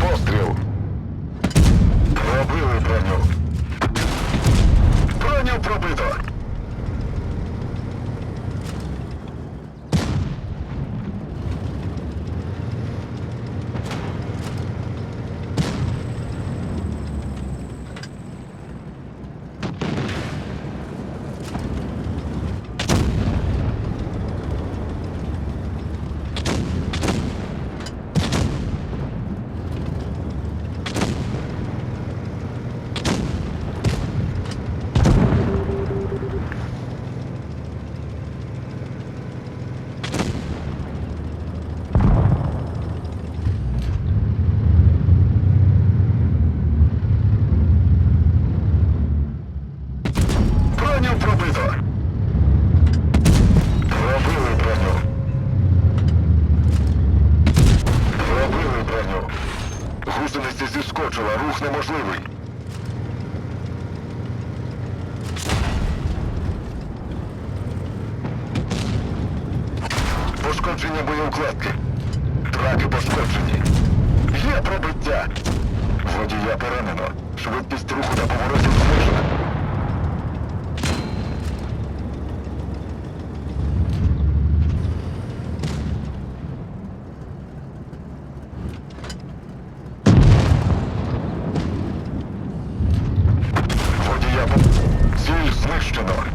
постріл. Гусениця зіскочила, рух неможливий. Пошкодження боєукладки. Траки пошкоджені. Є пробиття. Водія поранено. Швидкість руху знищено.